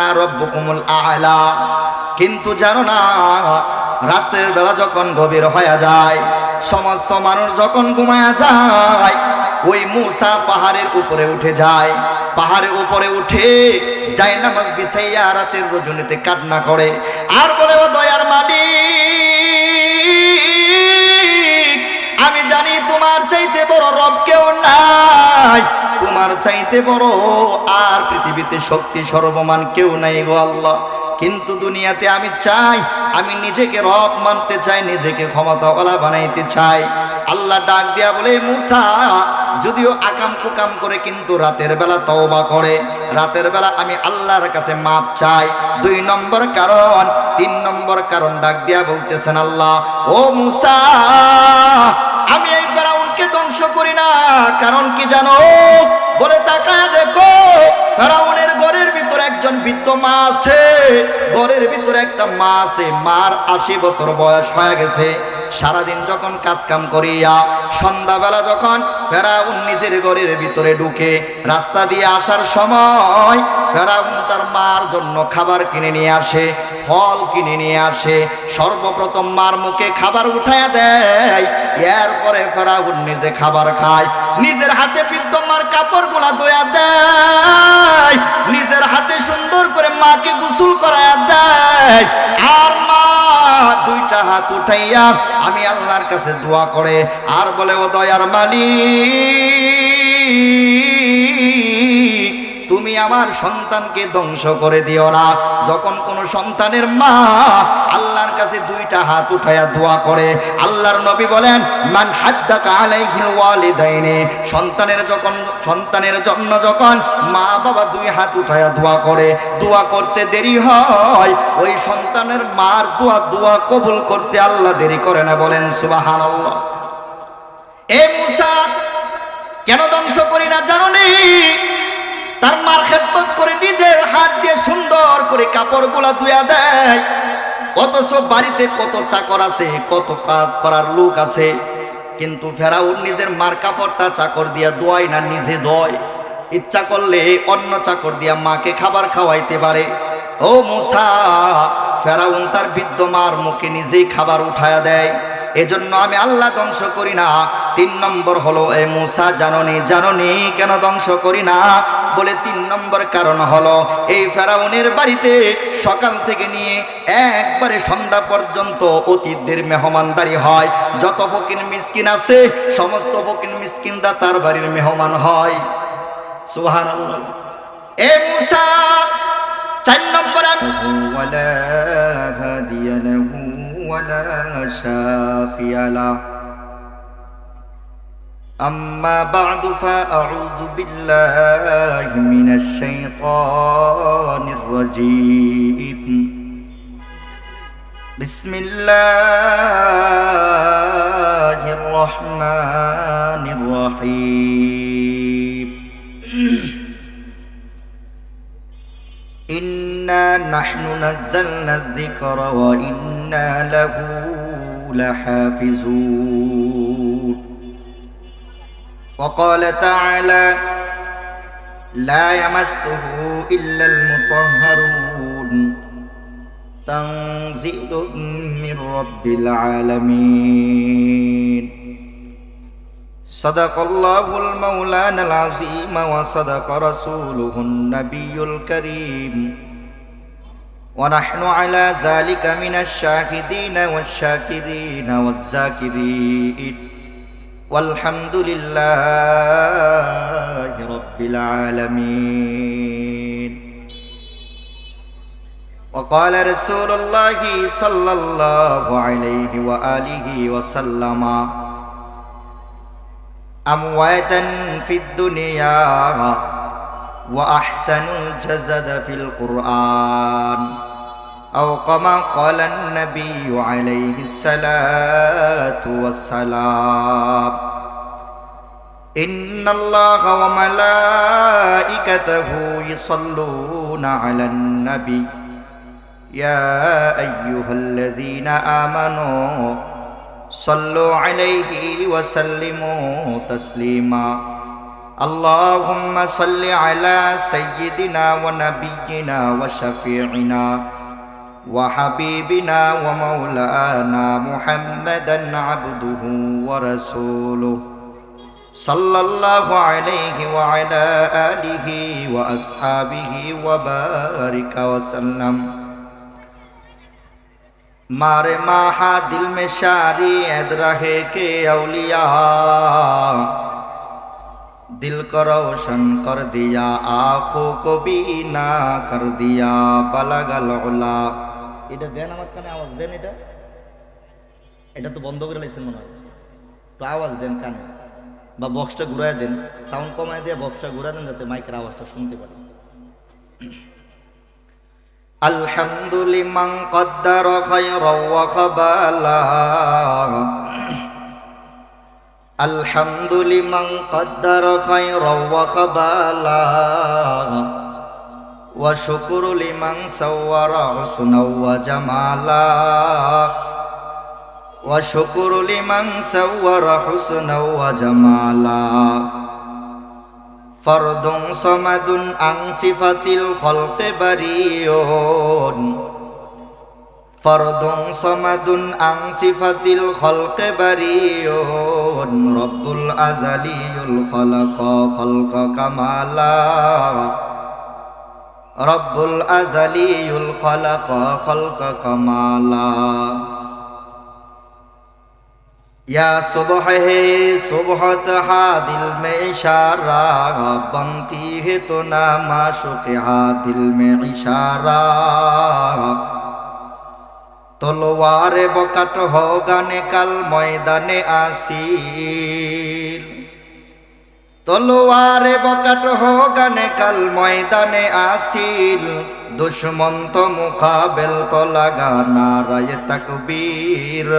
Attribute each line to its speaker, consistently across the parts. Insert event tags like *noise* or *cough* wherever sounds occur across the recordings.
Speaker 1: আনা কিন্তু জানো না, রাতের বেলা যখন গভীর হয়ে যায়, সমস্ত মানুষ যখন ঘুমায়া যায়, ওই মূসা পাহাড়ের উপরে উঠে যায়। পাহাড়ের উপরে উঠে যায় নামাজ বিছাইয়া রাতের রজনীতে কান্না করে। আর বলে, ও দয়ার মালিক তোমার চাইতে বড় রব কেউ নাই। তোমার চাইতে বড় আর পৃথিবীতে শক্তি সর্বমান কেউ নাই গো আল্লাহ। কিন্তু দুনিয়াতে আমি চাই, আমি নিজেকে রব মানতে চাই, নিজেকে ক্ষমতাওয়ালা বানাইতে চাই। আল্লাহ ডাক দিয়া বলে, মুসা, যদিও আকাম কুকাম করে কিন্তু রাতের বেলা তওবা করে। রাতের বেলা আমি আল্লাহর কাছে মাপ চাই। দুই নম্বর কারণ, তিন নম্বর কারণ ডাক দিয়া বলতেছেন আল্লাহ। ও মুসা কারণ কি জানো? বলে তাকায় দেখো, ফেরাউনের ঘরের ভিতরে একজন বৃদ্ধ মা আছে। ঘরের ভিতরে একটা মা আছে, মার আশি বছর বয়স হয়ে গেছে। সারাদিন যখন কাজ কাম করিয়া, সন্ধ্যাবেলা যখন ফেরাউন নিজের ঘরের ভিতরে ঢুকে, রাস্তা দিয়ে আসার সময় ফেরাউন তার মার জন্য খাবার কিনে নিয়ে আসে, ফল কিনে নিয়ে আসে। সর্বপ্রথম মার মুখে খাবার উঠায়া দেয়, এরপরে ফেরাউন নিজে খাবার খায়। নিজের হাতে বিদ্যমার কাপড়গুলা দয়া দেয়। নিজের হাতে সুন্দর করে মাকে গোসল করায়া দেয়। আর মা, দুইটা হাত উঠাইয়া আমি আল্লাহর কাছে দোয়া করে। আর বলে, ও দয়ার মালিক আমার সন্তানকে ধ্বংস করে দিও না। যখন কোনো সন্তানের মা আল্লাহর কাছে দুইটা হাত উঠাইয়া দোয়া করে, আল্লাহর নবী বলেন, মান হাদ্দাকা আলাইহিল ওয়ালিদাইনে। সন্তানের যখন, সন্তানের জন্য যখন মা বাবা দুই হাত উঠাইয়া দোয়া করে, দোয়া করতে দেরি হয়, ওই সন্তানের মার দোয়া দোয়া কবুল করতে আল্লাহ দেরি করে না। বলেন, সুবহানাল্লাহ। এ মুসা, কেন ধ্বংস করি না জানো নি? তার মার খেদমত করে নিজের হাত দিয়ে সুন্দর করে কাপড়গুলা ধুয়া দেয়। অথচ বাড়িতে কত চাকর আছে, কত কাজ করার লোক আছে। কিন্তু ফেরাউন নিজের মার কাপড়টা চাকর দিয়া দোয়াই না, নিজে দয় ইচ্ছা করলে অন্য চাকর দিয়া মাকে খাবার খাওয়াইতে পারে। ও মুসা, ফেরাউন তার বৃদ্ধ মার মুখে নিজেই খাবার উঠায়া দেয়। এজন্য আমি আল্লাহ ধ্বংস করি না। তিন নম্বর হলো, এ মুসা, জাননি জাননি, কেন ধ্বংস করি না? বলে তিন নম্বর কারণ হলো, এই ফেরাউনের বাড়িতে সকাল থেকে নিয়ে একবারে সন্ধ্যা পর্যন্ত অতীতদের মেহমানদারি হয়। যত ফকির মিসকিন আছে, সমস্ত ফকির মিসকিনরা তার বাড়ির মেহমান হয়। সুহান এ মুসা, চার নম্বর আমি ولا شافي له. أما بعد فأعوذ بالله من الشيطان الرجيم. بسم الله الرحمن الرحيم. *clears throat* إنا نحن نزلنا الذكر وإنا له لحافظون وقال تعالى لا يمسه إلا المطهرون تنزيل من رب العالمين صدق الله المولانا العظيم وصدق رسوله النبي الكريم ونحن على ذلك من الشاهدين والشاكرين والذاكرين. والحمد لله رب العالمين. وقال رسول الله صلى الله عليه وآله وسلم أمواتا في الدنيا وأحسن الجسد في القرآن. أو كما قال النبي عليه الصلاة والسلام إن الله وملائكته يصلون على النبي. يا أيها الذين آمنوا صلوا عليه وسلموا تسليما. اللهم صل على سيدنا ونبينا وشفيعنا وحبيبنا ومولانا محمدا عبده ورسوله صلى الله عليه وعلى آله وأصحابه وبارك وسلم. مار ماہا دل میں شاری ادرہ کے اولیاء দিল को কর দিয়া दिया কবি না কর দিয়া दिया बलगल उला এটা দেন আমার কানে আওয়াজ, দেন এটা। এটা তো বন্ধ করে লাগছেন মনে হয়। তো আওয়াজ দেন কানে। বা বক্সটা ঘুরাই দেন। সাউন্ড কমায় দিয়ে বক্সটা ঘুরায় দেন যাতে মাইকের আওয়াজটা শুনতে পারে। আলহামদুলিল্লাহ কদ্দার খায়রা ওয়া খাবালা। الحمد لمن قدر خيرا وخبالا وشكر لمن سور حسنا وجمالا وشكر لمن سور حسنا وجمالا فرد صمد عن صفة الخلق بريء ফরদুন সমাদুন আং সিফাতিল খলকে বারিয়ন, রব্বুল আজালিউল খলক খলক কামালা। রব্বুল আজালিউল খলক খলক কামালা। یا صبح ہے صبحت حادل میں اشارہ بنتی ہے تو نام عاشق حادل میں اشارہ তলোয়ারে বকাট গানে কাল ময়দানে আসিল। তলোয়ারে বকাট গানে কাল ময়দানে আসিল। দুশ্মন্ত মুখাবেল তো লাগা নারায় তাকবীর।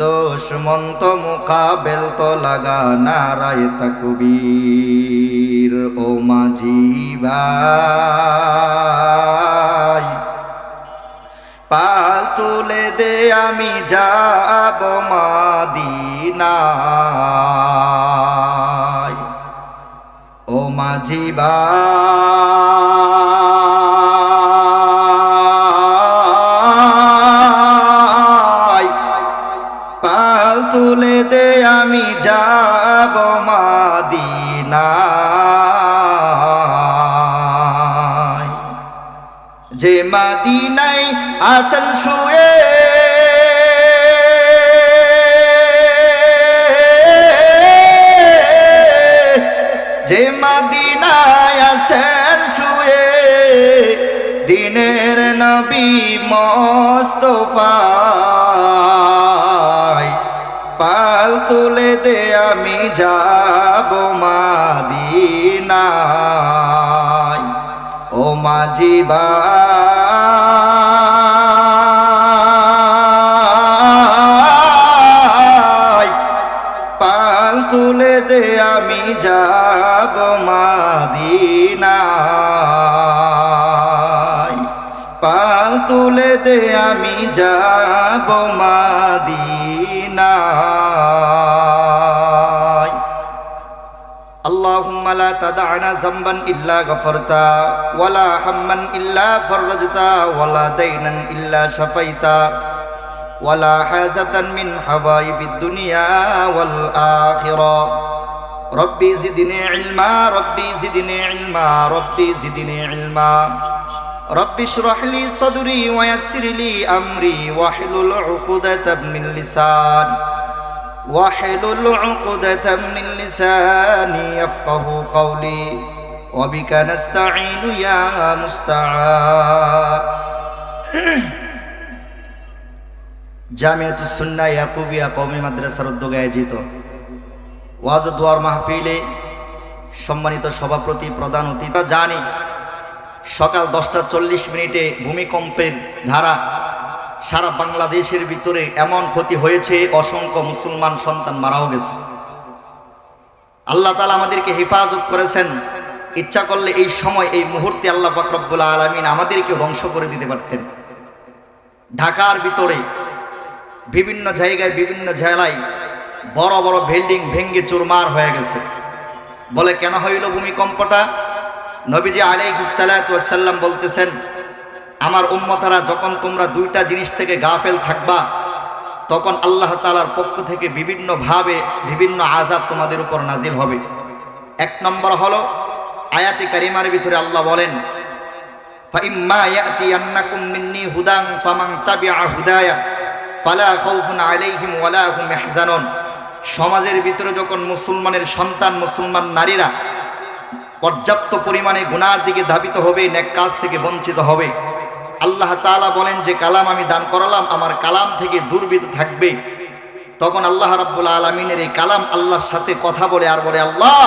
Speaker 1: দুশ্মন্ত মুখাবেল তো লাগা নারায় তাকবীর। ও মাঝি ভাই পাল তুলে দে, আমি যাব মাদিনায়। ও মাঝি ভাই পাল তুলে দে, আমি যাব মাদিনায়। যে মাদিনাই আসন শুয়ে যে মাদিনায় আসেন শুয়ে দিনের নবী মস্তফায় পাল তুলে দে, আমি যাব মাদিনায়। ও মাঝি ভাই যাব মাদিনায় পাল তুলে দে আমি যাব মাদিনায় اللهم لا تدعنا ذنبا إلا غفرتا ولا هما إلا فرجتا ولا دينا إلا شفيتا ولا حازة من حبايب الدنيا والآخرة ربي زدني علما ربي زدني علما ربي زدني علما ربي اشرح لي صدري ويسر لي أمري واحلل عقدة من لسان واحلل عقدة من لساني يفقه قولي وبك نستعين يا مستعان জামিয়াতুস সুন্নাহ ইয়াকুবিয়া কওমি মাদ্রাসার উদ্যোগে আয়োজিত ওয়াজ দোয়ার মাহফিলে সম্মানিত সভাপতি, প্রধান অতিথি। জানি, সকাল দশটা চল্লিশ মিনিটে ভূমিকম্পের ধারা সারা বাংলাদেশের ভিতরে এমন ক্ষতি হয়েছে, অসংখ্য মুসলমান সন্তান মারাও গেছে। আল্লাহ তালা আমাদেরকে হেফাজত করেছেন, ইচ্ছা করলে এই সময়, এই মুহূর্তে আল্লাহ পাকরব্বুল আলমিন আমাদেরকে ধ্বংস করে দিতে পারতেন। ঢাকার ভিতরে, বিভিন্ন জায়গায়, বিভিন্ন জেলায় বড় বড় বিল্ডিং ভেঙ্গে চুরমার হয়ে গেছে। বলে, কেন হইল ভূমিকম্পটা? নবীজি আলিহিসাল্লাম বলতেছেন, আমার উম্মতারা যখন তোমরা দুইটা জিনিস থেকে গাফেল থাকবা, তখন আল্লাহ তালার পক্ষ থেকে বিভিন্নভাবে বিভিন্ন আজাব তোমাদের উপর নাজিল হবে। এক নম্বর হলো, আয়াতি কারিমার ভিতরে আল্লাহ বলেন হুদাং হুদায়া, ফালা আলাইহিম ওয়ালা হুম ইহজানুন সমাজের ভিতরে যখন মুসলমানের সন্তান, মুসলমান নারীরা পর্যাপ্ত পরিমাণে গুনার দিকে ধাবিত হবে, নেক কাজ থেকে বঞ্চিত হবে, আল্লাহ তাআলা বলেন, যে কালাম আমি দান করালাম, আমার কালাম থেকে দুর্বৃত থাকবে। তখন আল্লাহ রাব্বুল আলমিনের এই কালাম আল্লাহর সাথে কথা বলে আর বলে, আল্লাহ,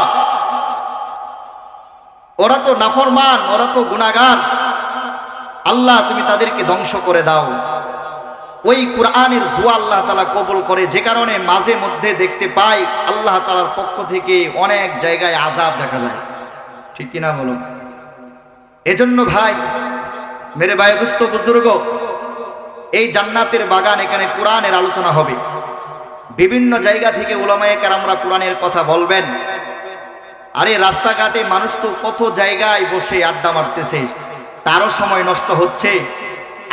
Speaker 1: ওরা তো নাফরমান, ওরা তো গুনাগার আল্লাহ, তুমি তাদেরকে ধ্বংস করে দাও। ওই কোরআনের দোয়া আল্লাহ তালা কবুল করে, যে কারণে মাঝে মধ্যে দেখতে পাই আল্লাহ তালার পক্ষ থেকে অনেক জায়গায় আজাব দেখা যায়। ঠিক কিনা বলুন? এজন্য ভাই, মেরে ভাই, দুস্থ বুজুর্গ, এই জান্নাতের বাগান এখানে কোরআনের আলোচনা হবে। বিভিন্ন জায়গা থেকে ওলামায়ে কেরামরা কোরআনের কথা বলবেন। আরে রাস্তাঘাটে মানুষ তো কত জায়গায় বসে আড্ডা মারতেছে, তারও সময় নষ্ট হচ্ছে।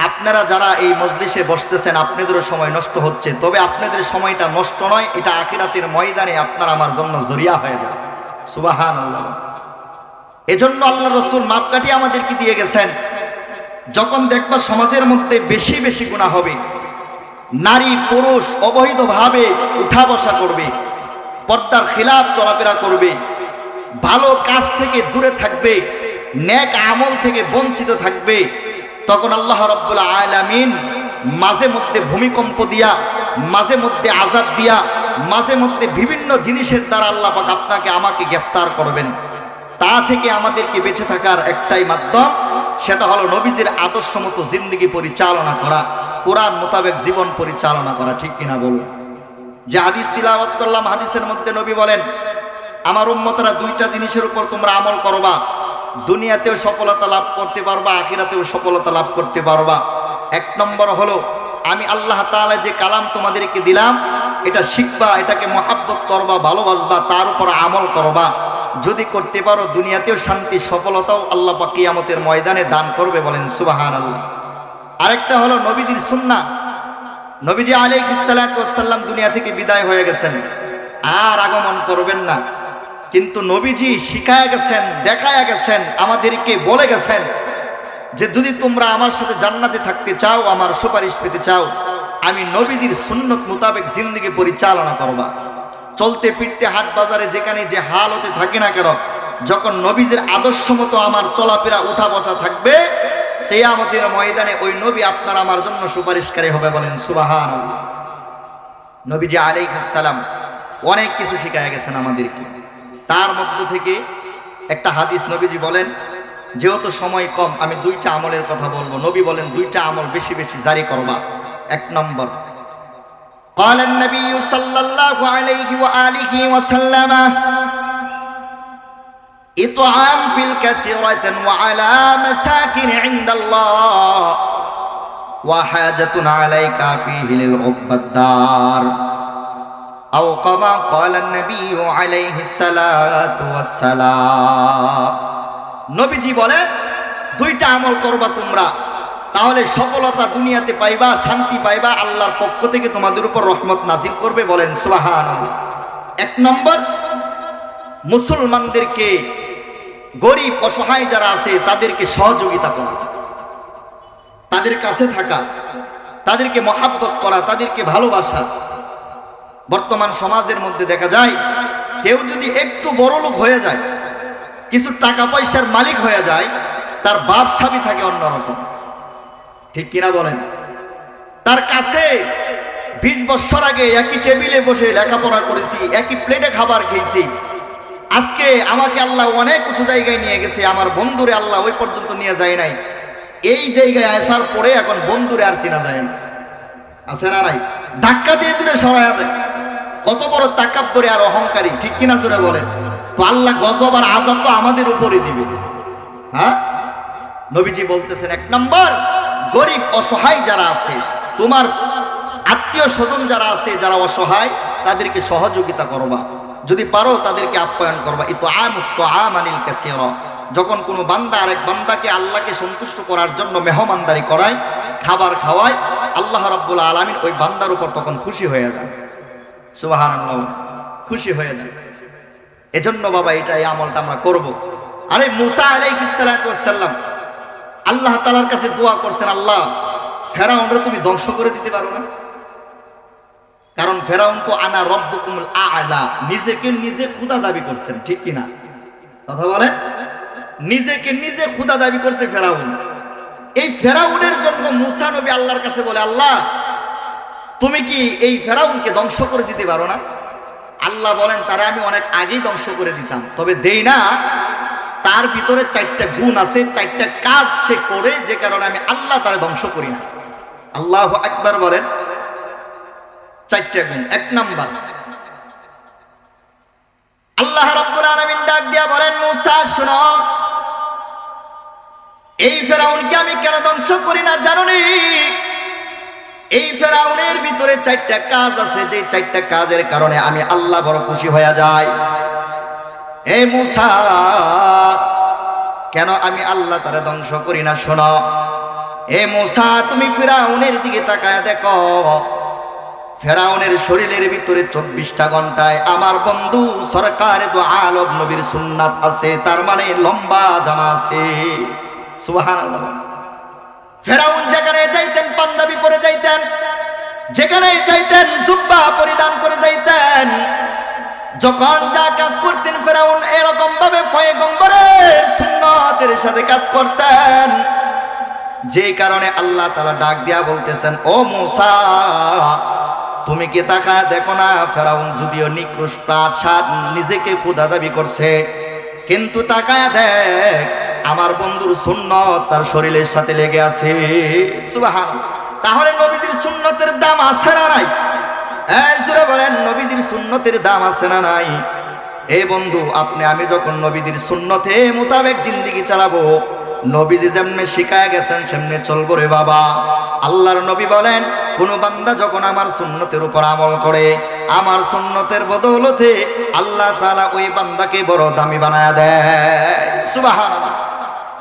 Speaker 1: আপনারা যারা এই মজলিসে বসতেছেন, আপনাদেরও সময় নষ্ট হচ্ছে। তবে আপনাদের সময়টা নষ্ট নয়, এটা আখিরাতের ময়দানে আপনার আমার জন্য জরিয়া হয়ে যায় সুবাহান আল্লাহ এজন্য আল্লাহ রসুল মাপকাঠি আমাদেরকে দিয়ে গেছেন, যখন দেখবা সমাজের মধ্যে বেশি বেশি গুণা হবে, নারী, পুরুষ অবৈধভাবে উঠা বসা করবে, পর্দার খিলাফ চলাফেরা করবে, ভালো কাজ থেকে দূরে থাকবে, ন্যাক আমল থেকে বঞ্চিত থাকবে তখন আল্লাহ রব্বুল আলামিন মাঝে মধ্যে ভূমিকম্প দিয়া, মাঝে মধ্যে আজাদ দিয়া, মাঝে মধ্যে বিভিন্ন জিনিসের দ্বারা আল্লাহ পাক আপনাকে আমাকে গ্রেফতার করবেন। তা থেকে আমাদেরকে বেঁচে থাকার একটাই মাধ্যম, সেটা হলো নবীজির আদর্শ মতো জিন্দগি পরিচালনা করা, কোরআন মোতাবেক জীবন পরিচালনা করা, ঠিক কিনা বলুন যে হাদিস তিলাওয়াত করলাম, হাদিসের মধ্যে নবী বলেন, আমার উম্মতরা দুইটা জিনিসের উপর তোমরা আমল করবা দুনিয়াতেও সফলতা লাভ করতে পারবা, আখিরাতেও সফলতা লাভ করতে পারবা। এক নম্বর হলো, আমি আল্লাহ তাআলা যে কালাম তোমাদেরকে দিলাম, এটা শিখবা, এটাকে মহাব্বত করবা, ভালোবাসবা, তার উপর আমল করবা। যদি করতে পারো, দুনিয়াতেও শান্তি, সফলতাও আল্লাহ পাক কিয়ামতের ময়দানে দান করবে বলেন সুবাহান আল্লাহ আরেকটা হলো নবীদের সুন্নাহ। নবীজি আলাইহিসসালাম দুনিয়া থেকে বিদায় হয়ে গেছেন। আর আগমন করবেন না। কিন্তু নবীজি শিখায় গেছেন, দেখায় গেছেন, আমাদেরকে বলে গেছেন যে যদি তোমরা আমার সাথে জান্নাতে থাকতে চাও, আমার সুপারিশ পেতে চাও, আমি নবীজির সুন্নত মোতাবেক জিন্দগি পরিচালনা করবা। চলতে ফিরতে হাট বাজারে যেখানে যে হাল হতে থাকে না কেন, যখন নবীজির আদর্শ মতো আমার চলাফেরা, উঠা বসা থাকবে তেয়ামতের ময়দানে ওই নবী আপনার আমার জন্য সুপারিশকারী হবে বলেন সুবাহান নবীজি আলাইহিসসালাম অনেক কিছু শিখায় গেছেন আমাদেরকে। তার মধ্য থেকে একটা হাদিস নবীজি বলেন যেহেতু সময় কম আমি দুইটা আমলের কথা বলবো নবী বলেন দুইটা আমল বেশি বেশি জারি করবা এক নম্বর قال النبي صلى الله عليه وآله وسلم إطعام في الكثيرة وعلى مساكن عند الله وحاجة عليك فيه للعقبى الدار أو كما قال النبي عليه الصلاة والسلام নবীজি বলে দুইটা আমল করবা তোমরা তাহলে সফলতা দুনিয়াতে পাইবা শান্তি পাইবা আল্লাহর পক্ষ থেকে তোমাদের উপর রহমত নাজিল করবে বলেন সুবাহান এক নম্বর মুসলমানদেরকে গরিব অসহায় যারা আছে তাদেরকে সহযোগিতা করা তাদের কাছে থাকা তাদেরকে মহাব্বত করা তাদেরকে ভালোবাসা বর্তমান সমাজের মধ্যে দেখা যায়, কেউ যদি একটু বড় লোক হয়ে যায়, কিছু টাকা পয়সার মালিক হয়ে যায়, তার বাপ স্বামী থাকে অন্যরকম। ঠিক কিনা বলেন? তার কাছে বিশ বছর আগে একই টেবিলে বসে লেখাপড়া করেছি, একই প্লেটে খাবার খেয়েছি। আজকে আমাকে আল্লাহ অনেক উঁচু জায়গায় নিয়ে গেছে, আমার বন্ধুরে আল্লাহ ওই পর্যন্ত নিয়ে যায় নাই। এই জায়গায় আসার পরে এখন বন্ধুরে আর চেনা যায় না। আছে না নাই? ধাক্কা দিয়ে দূরে সরাই দেয়। কত বড় তাকাব্বরে আর অহংকারী, ঠিক কিনা জোরে বলেন? তো আল্লাহ গজব আর আজাব তো আমাদের উপরে দিবে। হ্যাঁ? নবীজি বলতেছেন, এক নম্বর, গরিব অসহায় যারা আছে, তোমার আত্মীয় স্বজন যারা আছে, যারা অসহায়, তাদেরকে সহযোগিতা করবা। যদি পারো, তাদেরকে আপ্যায়ন করবা। ইতো আমুক্ত আমানিল কাসির। যখন কোনো বান্দা আরেক বান্দাকে আল্লাহকে সন্তুষ্ট করার জন্য মেহমানদারি করায়, খাবার খাওয়ায়, আল্লাহ রাব্বুল আলামিন ওই বান্দার উপর তখন খুশি হয়ে যান। সুবহানাল্লাহ, খুশি হয়ে যায় এজন্য বাবা এটা এই আমলটা আমরা করব। আরে মুসা আলাইহিস সালাতু সাল্লাম আল্লাহ তালার কাছে দোয়া করছেন, আল্লাহ, ফেরাউনরে তুমি ধ্বংস করে দিতে পারো না। কারণ ফেরাউন তো আনা রব্বুকুমুল আ'লা, নিজেকে নিজে খুদা দাবি করছেন, ঠিক কি না কথা বলেন? নিজেকে নিজে খুদা দাবি করছে ফেরাউন। এই ফেরাউনের জন্য মুসা নবী আল্লাহর কাছে বলে, আল্লাহ তুমি কি এই ফেরাউনকে ধ্বংস করে দিতে পারো না? আল্লাহ বলেন, তারা আমি অনেক আগেই ধ্বংস করে দিতাম। তবে দেই না, তার ভিতরে চারটা গুণ আছে, চারটা কাজ সে করে, যে কারণে আমি আল্লাহ তারা ধ্বংস করি না। আল্লাহ একবার বলেন, চারটা গুণ। এক নাম্বার, আল্লাহ রাব্বুল আলামিন ডাক দিয়া বলেন, মুসা, শুনো, এই ফেরাউনকে আমি কেন ধ্বংস করি না জানো এই ফেরাউনের ভিতরে চারটা কাজ আছে, যে চারটা কাজের কারণে আমি আল্লাহ বড় খুশি হয়ে যাই। এ মুসা, কেন আমি আল্লাহ তারা ধ্বংস করি না শোনো? এ মুসা, তুমি ফেরাউনের দিকে তাকায় দেখো। ফেরাউনের শরীরের ভিতরে চব্বিশটা ঘন্টায় আমার বন্ধু সরকার তো আলম নবীর সুন্নাত আছে, তার মানে লম্বা জামা আছে। সুবহানাল্লাহ ফেরাউন যেখানে যাইতেন, পাঞ্জাবি পরে যাইতেন, যেখানে যাইতেন, জুব্বা পরিধান করে যাইতেন। যখন যা কাজ করতেন ফেরাউন, এরকম ভাবে পয়গম্বরের সুন্নতের সাথে কাজ করতেন। যে কারণে আল্লাহ তালা ডাক দিয়া বলতেছেন, ও মুসা, তুমি কি তাকা দেখো না, ফেরাউন যদিও নিকৃষ প্রাসাদ নিজেকে ক্ষুদা দাবি করছে, কিন্তু তাকায় দেখ আমার বন্ধুর সুন্নত তার শরীরের সাথে লেগে আছে। তাহলে নবীদের সুন্নতের দাম আছে না নাই? বলেন নবীদের সুন্নতের দাম আছে না নাই? এ বন্ধু, আপনি, আমি যখন নবীদের সুন্নতে মোতাবেক জিন্দিগি চালাবো, নবীজি যেমনে শিখায় গেছেন, সেমনে চলবো রে বাবা। আল্লাহর নবী বলেন, কোন বান্দা যখন আমার সুন্নতের উপর আমল করে, আমার সুন্নতের বদৌলতে আল্লাহ তালা ওই বান্দাকে বড় দামি বানায় দেয়। সুবহানাল্লাহ।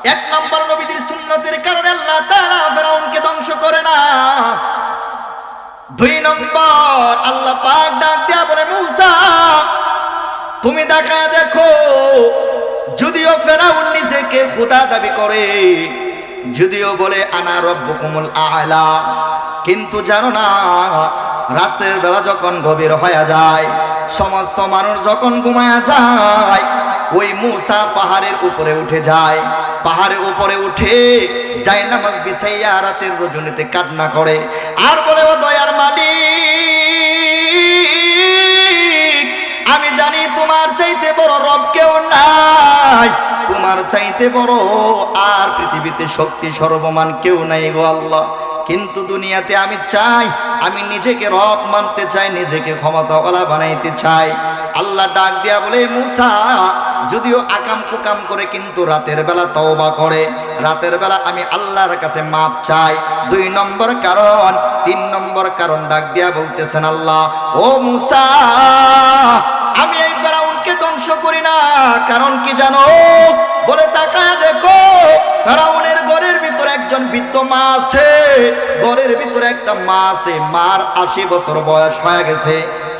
Speaker 1: এক নম্বর নবীদের সুন্নতের কারণে আল্লাহ তাআলা ফেরাউনকে ধ্বংস করে না। দুই নম্বর, আল্লাহ পাক ডাক দেয়া বলে, মুসা, তুমি দেখা দেখো, যদিও ফেরাউন নিজেকে খোদা দাবি করে, যদিও বলে, আনা রব্বুকুমুল আলা কিন্তু জানো না, রাতের বেলা যখন গভীর হয়ে যায়, সমস্ত মানুষ যখন ঘুমায়া যায় ওই মুসা পাহাড়ের উপরে উঠে যায়। পাহাড়ের উপরে উঠে যায় নামাজ বিছাইয়া রাতের রজনীতে কান্না করে। আর বলে, ও দয়ার মালিক, আমি জানি তোমার চাইতে বড় রব কেউ নাই। তোমার চাইতে বড় আর পৃথিবীতে শক্তি সর্বমান কেউ নাই গো আল্লাহ। কিন্তু দুনিয়াতে আমি চাই, আমি নিজেকে রব মানতে চাই, নিজেকে ক্ষমতাওয়ালা বানাইতে চাই। আল্লাহ ডাক দিয়া বলে, মুসা, যদিও আকাম কুকাম করে কিন্তু রাতের বেলা তওবা করে। রাতের বেলা আমি আল্লাহর কাছে মাপ চাই। দুই নম্বর কারণ, তিন নম্বর কারণ ডাক দিয়া বলতেছেন আল্লাহ। ও মুসা, আমি এই ফেরাউনকে ধ্বংস করি কারণ কি জানো? বলে তাকায় দেখো ফেরাউনের একজন বৃদ্ধ মা আছে, ঘরের ভিতরে একটা মা আছে, মার আশি বছর বয়স হয়ে গেছে।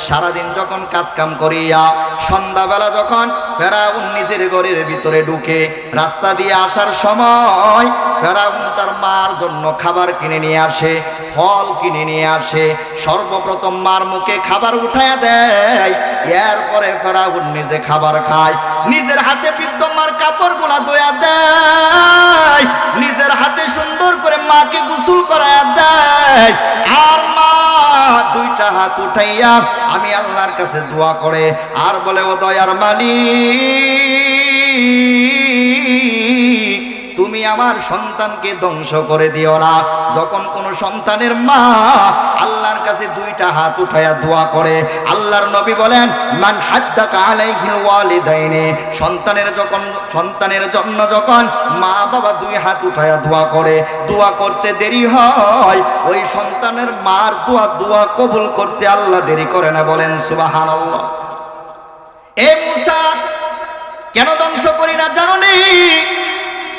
Speaker 1: সারাদিন যখন কাজ কাম করিয়া সন্ধ্যাবেলা যখন ফেরাউন নিজের ঘরের ভিতরে ঢুকে রাস্তা দিয়ে আসার সময় ফেরাউন তার মার জন্য খাবার কিনে নিয়ে আসে, ফল কিনে নিয়ে আসে, সর্বপ্রথম মার মুখে খাবার উঠায়া দেয়। এরপরে ফেরাউন নিজে খাবার খায়। নিজের হাতে বিদ্যমার কাপড়গুলা দয়া দেয়। নিজের হাতে সুন্দর করে মাকে গোসল করায় দেয়। আর মা, দুইটা হাত উঠাইয়া আমি আল্লাহর কাছে দোয়া করে, আর বলে, ও দয়ার মালিক তুমি আমার সন্তানকে ধ্বংস করে দিও না। যখন কোন সন্তানের মা আল্লাহর কাছে দুইটা হাত উঠায়া দোয়া করে, আল্লাহর নবী বলেন, মান হাদ্দাকা আলাইহিল ওয়ালিদাইনি। সন্তানের যখন, সন্তানের জন্য যখন মা বাবা দুই হাত উঠায়া দোয়া করে, দোয়া করতে দেরি হয়, ওই সন্তানের মার দোয়া দোয়া কবুল করতে আল্লাহ দেরি করে না। বলেন, সুবহানাল্লাহ। এ মুসা, কেন ধ্বংস করি না জানো নি?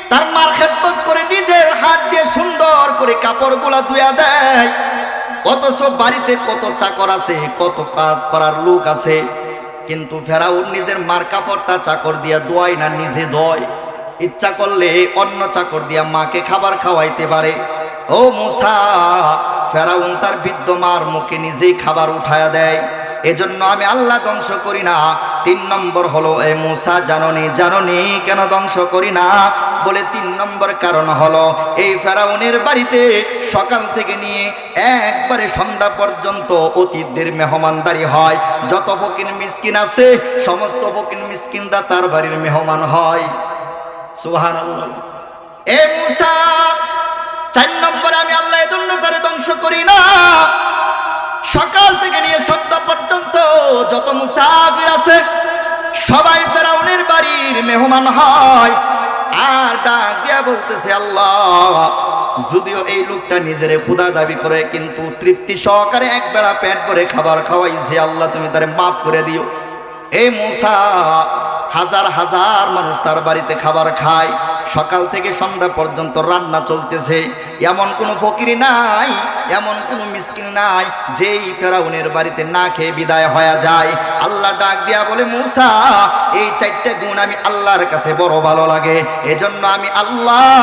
Speaker 1: তার মার খেদমত করে নিজের হাত দিয়ে সুন্দর করে কাপড়গুলা ধুয়া দেয়। অথচ বাড়িতে কত চাকর আছে, কত কাজ করার লোক আছে। কিন্তু ফেরাউন নিজের মার কাপড়টা চাকর দিয়া দোয়াই না নিজে দয় ইচ্ছা করলে অন্য চাকর দিয়া মাকে খাবার খাওয়াইতে পারে। ও মুসা, ফেরাউন তার বৃদ্ধ মার মুখে নিজেই খাবার উঠায়া দেয়। এজন্য আমি আল্লাহ ধ্বংস করি না। তিন নম্বর হলো, এ মুসা, জাননি জাননি, কেন ধ্বংস করি না? বলে তিন নম্বর কারণ হলো, এই ফেরাউনের বাড়িতে সকাল থেকে নিয়ে একবারে সন্ধ্যা পর্যন্ত অতীতদের মেহমানদারি হয়। যত ফকির মিসকিন আছে, সমস্ত ফকির মিসকিনরা তার বাড়ির মেহমান হয়। সুহান এ মুসা, চার নম্বরে আমি আল্লাহ এজন্য তারে ধ্বংস করি না। সকাল থেকে নিয়ে সন্ধ্যা পর্যন্ত যত মুসাফির আছে, সবাই ফেরাউনের বাড়ির মেহমান হয়। আর ডাক দিয়া বলতেছে, আল্লাহ, যদিও এই লোকটা নিজেরে ক্ষুদা দাবি করে, কিন্তু তৃপ্তি সহকারে এক একবেলা পেট ভরে খাবার খাওয়াইছে। আল্লাহ, তুমি তারে মাফ করে দিও। এই মুসা হাজার হাজার মানুষ তার বাড়িতে খাবার খায়। সকাল থেকে সন্ধ্যা পর্যন্ত রান্না চলতেছে। এমন কোনো ফকিরি নাই, এমন কোনো মিসকিন নাই, যেই ফেরাউনের বাড়িতে না খেয়ে বিদায় হয়ে যায়। আল্লাহ ডাক দিয়া বলে, মুসা, এই চারটে গুণ আমি আল্লাহর কাছে বড় ভালো লাগে। এজন্য আমি আল্লাহ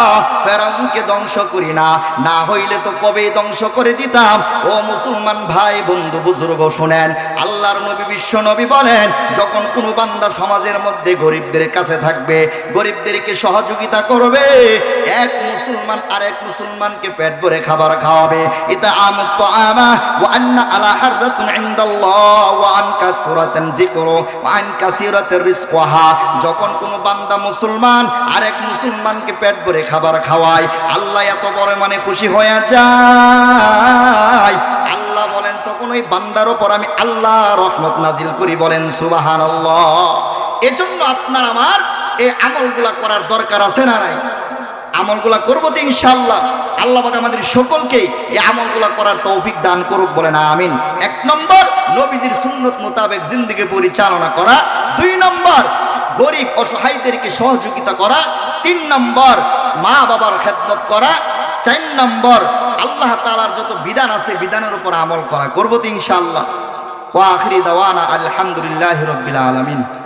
Speaker 1: ফেরাউনকে ধ্বংস করি না। না হইলে তো কবে ধ্বংস করে দিতাম। ও মুসলমান ভাই, বন্ধু, বুজুর্গ, শোনেন। আল্লাহর নবী, বিশ্ব নবী বলেন, যখন কোনো বান্দা সমাজের মধ্যে গরিবদের কাছে থাকবে, গরিবদেরকে সহযোগিতা করবে। এক মুসলমান আরেক মুসলমানকে পেট ভরে খাবার খাওয়াবে। এটা আমুত আমা ওয়া আন্না আলা হাররাতুন ইনদাল্লাহ ওয়া আন কাসরাতান যিকরু ওয়া আন কাসিরাতির রিজকুহা। যখন কোনো বান্দা মুসলমান আরেক মুসলমানকে পেট ভরে খাবার খাওয়ায়, আল্লাহ এত বড় মানে খুশি হয়ে যায়। আল্লাহ বলেন, তখন ওই বান্দার ওপর আমি আল্লাহ রহমত নাজিল করি বলেন, সুবহানাল্লাহ। এজন্য আপনার আমার এই আমলগুলা করার দরকার আছে না নাই? আমলগুলা করব তো ইনশাল্লাহ আল্লাহ আমাদের সকলকে এই আমলগুলা করার তৌফিক দান করুক বলে না, আমিন। এক নম্বর, নবীজির সুন্নত মোতাবেক জিন্দিগি পরিচালনা করা। দুই নম্বর, গরিব অসহায়দেরকে সহযোগিতা করা। তিন নম্বর, মা বাবার খেদমত করা। চার নম্বর, আল্লাহ তালার যত বিধান আছে, বিধানের উপর আমল করা। করব তো ইনশাল্লাহ ওয়া আখরি দাওয়ানা আলহামদুলিল্লাহ রবিল আলমিন।